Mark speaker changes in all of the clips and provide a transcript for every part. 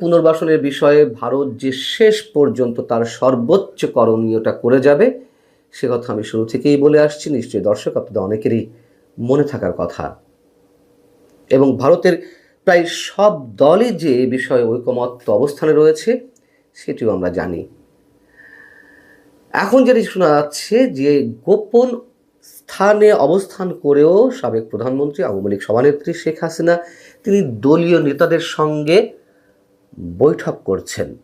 Speaker 1: পুনর্বাসনের বিষয়ে ভারত যে শেষ পর্যন্ত তার সর্বোচ্চ করণীয়টা করে যাবে, সে কথা আমি শুরু থেকেই বলে আসছি। নিশ্চয়ই দর্শক, আপনাদের অনেকেরই মনে থাকার কথা। এবং ভারতের প্রায় সব দলই যে এ বিষয়ে ঐকমত্য অবস্থানে রয়েছে, সেটিও আমরা জানি। এখন যেটি শোনা যাচ্ছে যে গোপন স্থানে অবস্থান করেও সাবেক প্রধানমন্ত্রী, আওয়ামী লীগ সভানেত্রী শেখ হাসিনা, তিনি দলীয় নেতাদের সঙ্গে বৈঠক করছেন।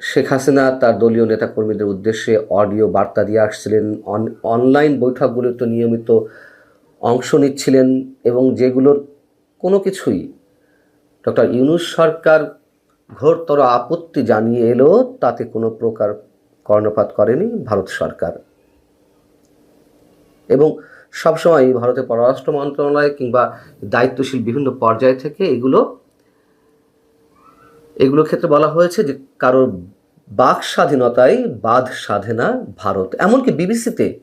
Speaker 1: শেখ হাসিনা তার দলীয় নেতাকর্মীদের উদ্দেশ্যে অডিও বার্তা দিয়ে আসছিলেন। অন- অনলাইন বৈঠকগুলোতে নিয়মিত অংশ নিচ্ছিলেন এবং যেগুলোর কোনো কিছুই ডক্টর ইউনুস সরকার ঘোরতর আপত্তি জানিয়ে এলো, তাতে কোনো প্রকার কর্ণপাত করেনি ভারত সরকার। এবং সবসময় ভারতের পররাষ্ট্র মন্ত্রণালয় কিংবা দায়িত্বশীল বিভিন্ন পর্যায় থেকে এগুলো এগুলোর ক্ষেত্রে বলা হয়েছে যে কারোর বাক স্বাধীনতায় বাধ সাধে না ভারত। এমনকি বিবিসিতে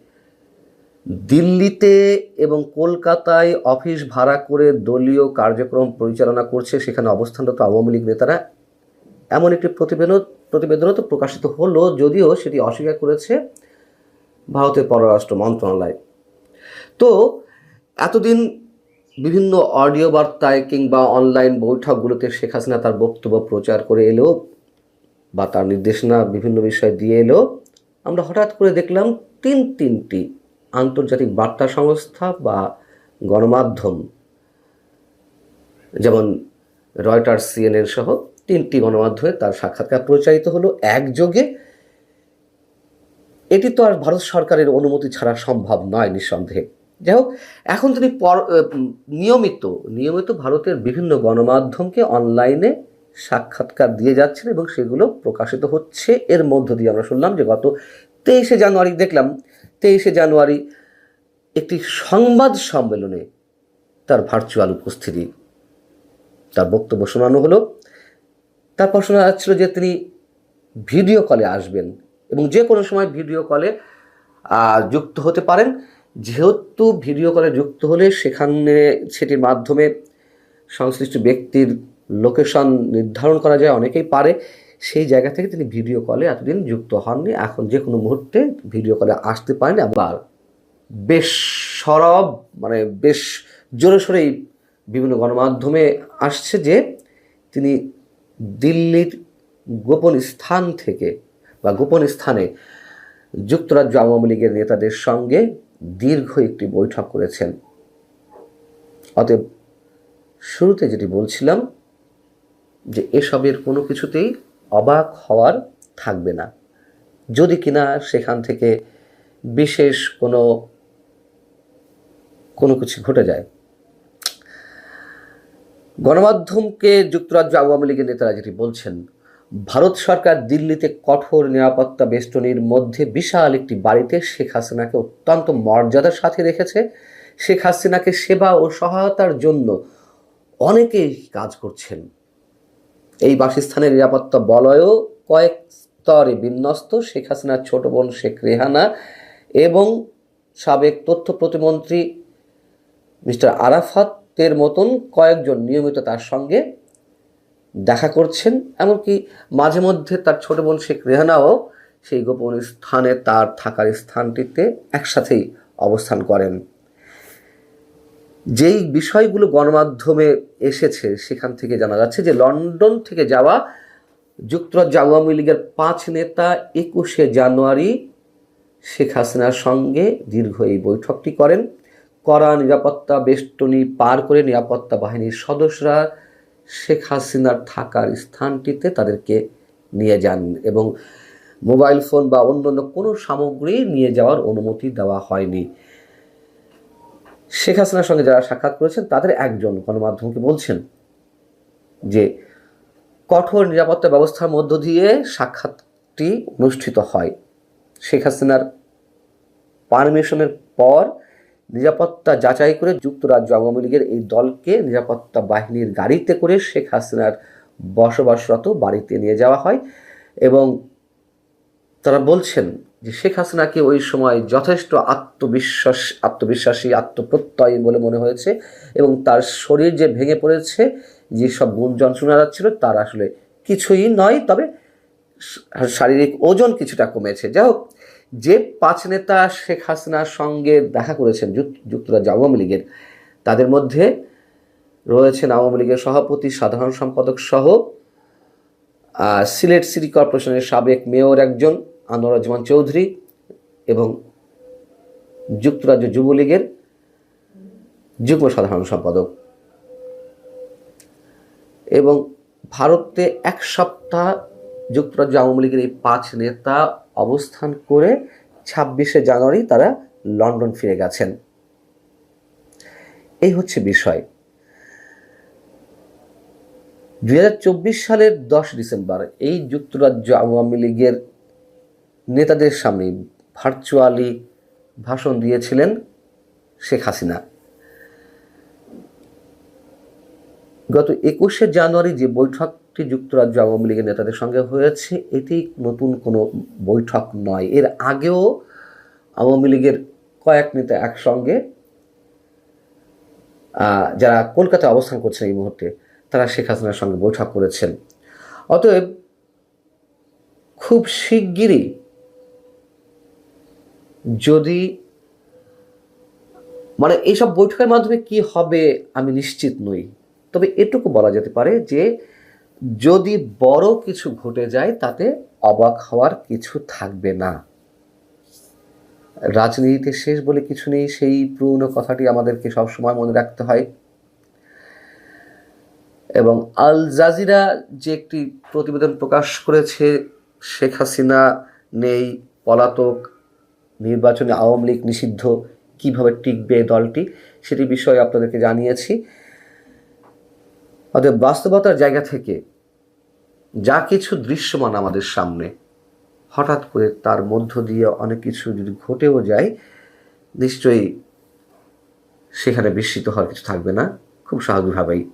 Speaker 1: দিল্লিতে এবং কলকাতায় অফিস ভাড়া করে দলীয় কার্যক্রম পরিচালনা করছে, সেখানে অবস্থানরত আওয়ামী লীগ নেতারা। এমন একটি প্রতিবেদন প্রতিবেদনও তো প্রকাশিত হলো, যদিও সেটি অস্বীকার করেছে ভারতের পররাষ্ট্র মন্ত্রণালয়। তো, এতদিন বিভিন্ন অডিও বার্তায় কিংবা অনলাইন বৈঠকগুলোতে শেখ হাসিনা তার বক্তব্য প্রচার করে এলো বা তার নির্দেশনা বিভিন্ন বিষয় দিয়ে এলো। আমরা হঠাৎ করে দেখলাম তিন তিনটি আন্তর্জাতিক বার্তা সংস্থা বা গণমাধ্যম, যেমন রয়টার্স, সিএনএন সহ তিনটি গণমাধ্যমে তার সাক্ষাৎকার প্রচারিত হলো একযোগে। এটি তো আর ভারত সরকারের অনুমতি ছাড়া সম্ভব নয় নিঃসন্দেহে। যাই হোক এখন তিনি নিয়মিত নিয়মিত ভারতের বিভিন্ন গণমাধ্যমকে অনলাইনে সাক্ষাৎকার দিয়ে যাচ্ছেন এবং সেগুলো প্রকাশিত হচ্ছে। এর মধ্য দিয়ে আমরা শুনলাম যে গত তেইশে জানুয়ারি, দেখলাম, তেইশে জানুয়ারি একটি সংবাদ সম্মেলনে তার ভার্চুয়াল উপস্থিতি, তার বক্তব্য শোনানো হলো। তারপর শোনা যাচ্ছিল যে তিনি ভিডিও কলে আসবেন এবং যে কোনো সময় ভিডিও কলে যুক্ত হতে পারেন। যেহেতু ভিডিও কলে যুক্ত হলে সেখানে সেটির মাধ্যমে সংশ্লিষ্ট ব্যক্তির লোকেশন নির্ধারণ করা যায়, অনেকেই পারে। সেই জায়গা থেকে তিনি ভিডিও কলে এতদিন যুক্ত হননি। এখন যে কোনো মুহূর্তে ভিডিও কলে আসতে পারেন আবার বেশ সরব মানে বেশ জোরে সোরেই বিভিন্ন গণমাধ্যমে আসছে যে তিনি দিল্লির গোপন স্থান থেকে বা গোপন স্থানে যুক্তরাজ্য আওয়ামী লীগের নেতাদের সঙ্গে দীর্ঘ একটি বৈঠক করেছেন। অতএব শুরুতে যেটি বলছিলাম যে এসবের কোনো কিছুতেই অবাক হওয়ার থাকবে না। যদি কিনা সেখান থেকে বিশেষ কোনো কোনো কিছু ঘটে যায়। গণমাধ্যমকে যুক্তরাজ্য আওয়ামী লীগের নেতারা যেটি বলছেন ভারত সরকার দিল্লিতে কঠোর নিরাপত্তা বেষ্টনীর মধ্যে বিশাল একটি বাড়িতে শেখ হাসিনাকে অত্যন্ত মর্যাদার সাথে রেখেছে। শেখ হাসিনাকে সেবা ও সহায়তার জন্য অনেকেই কাজ করছেন। এই বাসস্থানের নিরাপত্তা বলয়ও কয়েক স্তরে বিন্যস্ত। শেখ হাসিনার ছোট বোন শেখ রেহানা এবং সাবেক তথ্য প্রতিমন্ত্রী মিস্টার আরাফাতের মতন কয়েকজন নিয়মিত তার সঙ্গে দেখা করছেন, এমনকি মাঝে মধ্যে তার ছোট বোন শেখ রেহানাও সেই গোপন স্থানে তার থাকার স্থানটিতে একসাথেই অবস্থান করেন। যেই বিষয়গুলো গণমাধ্যমে এসেছে, সেখান থেকে জানা যাচ্ছে যে লন্ডন থেকে যাওয়া যুক্তরাজ্য আওয়ামী লীগের পাঁচ নেতা একুশে জানুয়ারি শেখ হাসিনার সঙ্গে দীর্ঘ এই বৈঠকটি করেন। কড়া নিরাপত্তা, বেষ্টনী পার করে নিরাপত্তা বাহিনীর সদস্যরা শেখ হাসিনার থাকার স্থানটিতে তাদেরকে নিয়ে যান এবং মোবাইল ফোন বা অন্যান্য কোনো সামগ্রী নিয়ে যাওয়ার অনুমতি দেওয়া হয়নি। শেখ হাসিনার সঙ্গে যারা সাক্ষাৎ করেছেন, তাদের একজন গণমাধ্যমকে বলছেন যে, কঠোর নিরাপত্তা ব্যবস্থার মধ্য দিয়ে সাক্ষাৎটি অনুষ্ঠিত হয়। শেখ হাসিনার পারমিশনের পর নিরাপত্তা যাচাই করে যুক্তরাজ্য আওয়ামী লীগের এই দলকে নিরাপত্তা বাহিনীর গাড়িতে করে শেখ হাসিনার বসবাসরত বাড়িতে নিয়ে যাওয়া হয় এবং তারা বলছেন যে শেখ হাসিনাকে ওই সময় যথেষ্ট আত্মবিশ্বাস, আত্মবিশ্বাসী, আত্মপ্রত্যয়ী বলে মনে হয়েছে এবং তার শরীর যে ভেঙে পড়েছে যেসব গুঞ্জন শোনা যাচ্ছিল, তার আসলে কিছুই নয়। তবে শারীরিক ওজন কিছুটা কমেছে। যাই হোক যে পাঁচ নেতা শেখ হাসিনার সঙ্গে দেখা করেছেন যুক্তরাজ্য আওয়ামী লীগের, তাদের মধ্যে রয়েছেন আওয়ামী লীগের সভাপতি, সাধারণ সম্পাদক সহ সিলেট সিটি কর্পোরেশনের সাবেক মেয়র একজন আনোয়ারুজ্জামান চৌধুরী এবং যুক্তরাজ্য যুবলীগের যুগ্ম সাধারণ সম্পাদক। এবং ভারতে এক সপ্তাহ যুক্তরাজ্য আওয়ামী লীগের এই পাঁচ নেতা অবস্থান করে ছাব্বিশে জানুয়ারি তারা লন্ডন ফিরে গেছেন। এই হচ্ছে বিষয়। দুই হাজার চব্বিশ সালের দশ ডিসেম্বর এই যুক্তরাজ্য আওয়ামী লীগের নেতাদের সামনে ভার্চুয়ালি ভাষণ দিয়েছিলেন শেখ হাসিনা। গত একুশে জানুয়ারি যে বৈঠকটি যুক্তরাজ্য আওয়ামী লীগের নেতাদের সঙ্গে হয়েছে। এটি নতুন কোনো বৈঠক নয়। এর আগেও আওয়ামী লীগের কয়েক নেতা একসঙ্গে যারা কলকাতায় অবস্থান করছেন এই মুহূর্তে, তারা শেখ হাসিনার সঙ্গে বৈঠক করেছেন। অতএব খুব শিগগিরই যদি মানে এইসব বৈঠকের মাধ্যমে কি হবে আমি নিশ্চিত নই। তবে এটুকু বলা যেতে পারে যে যদি বড় কিছু ঘটে যায়, তাতে অবাক হওয়ার কিছু থাকবে না। রাজনীতিতে শেষ বলে কিছু নেই, সেই পুরনো কথাটি আমাদেরকে সবসময় মনে রাখতে হয়। এবং আল জাজিরা যে একটি প্রতিবেদন প্রকাশ করেছে, শেখ হাসিনা নেই, পলাতক, নির্বাচনে আওয়ামী লীগ নিষিদ্ধ, কীভাবে টিকবে দলটি, সেটি বিষয়ে আপনাদেরকে জানিয়েছি। অতএব বাস্তবতার জায়গা থেকে যা কিছু দৃশ্যমান আমাদের সামনে, হঠাৎ করে তার মধ্য দিয়ে অনেক কিছু যদি ঘটেও যায়, নিশ্চয়ই সেখানে বিস্মিত হওয়ার কিছু থাকবে না। খুব স্বাভাবিকভাবেই